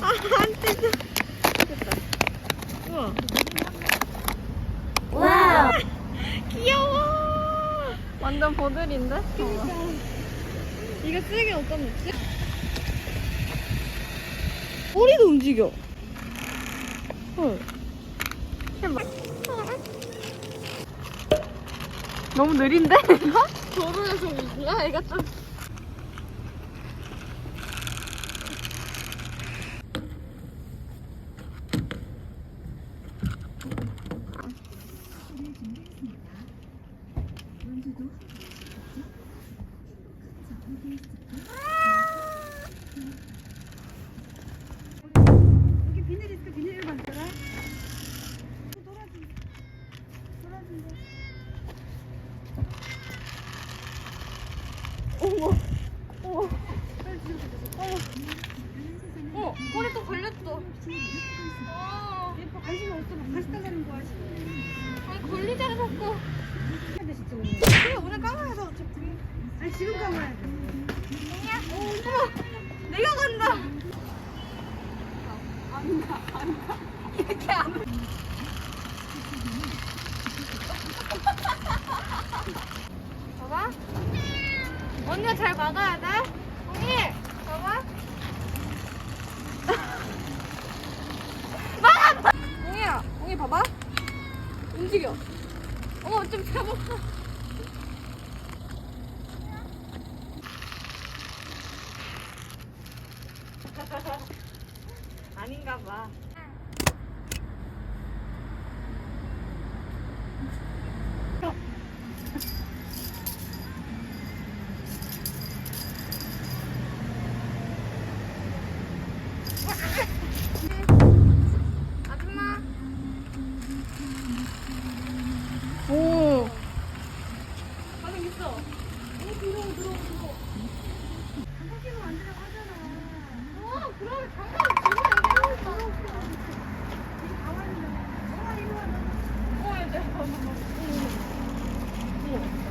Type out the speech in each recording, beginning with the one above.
아안 뜯어. 됐다. 우와. 와우. 귀여워. 완전 보들인데? 그러니까. 이거 쓰레기 어디다 놓지? 꼬리도 움직여. 헐. 해봐. 너무 느린데? 이거? 도로에서 올라? 애가 좀. 여기 비닐 있어. 비닐을 만들어. 도라지. 도라지. 어머. 어머. 어머. 어, 꼬리 또 걸렸어. 아, 예뻐. 관심이 없어. 막 다시 달라는 거야. 아니, 걸리잖아, 자꾸. 해야 돼, 진짜 오늘. 그래, 오늘 감아야 돼, 어차피. 아니, 지금 감아야 돼. 어머, 내가 간다. 안가, 안가. 이렇게 안. 봐봐. 언니가 잘 막아야 돼. 언니, 봐봐. 막아! 웅이야, 웅이 봐봐. 움직여. 어머, 좀 잡아. 아닌가 봐.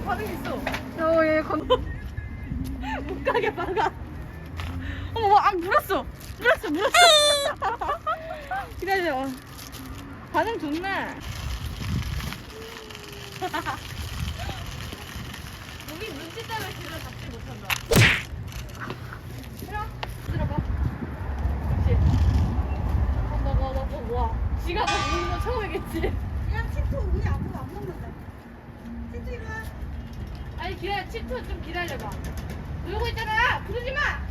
반응 있어. 어, 얘 건. 못 가게 막아. 어머, 뭐, 아, 물었어. 물었어, 물었어. 기다려. 반응 좋네. 우리 눈치 때문에 들어 잡지 못한다. 들어, 들어봐. 그렇지. 어, 먹어, 먹어, 모아. 지가 다 먹는 건 처음이겠지. 그냥 치토 우리 아무도 안 먹는다. 치토 이리 와. 아니 기다려 치토 좀 기다려봐. 놀고 있잖아. 부르지 마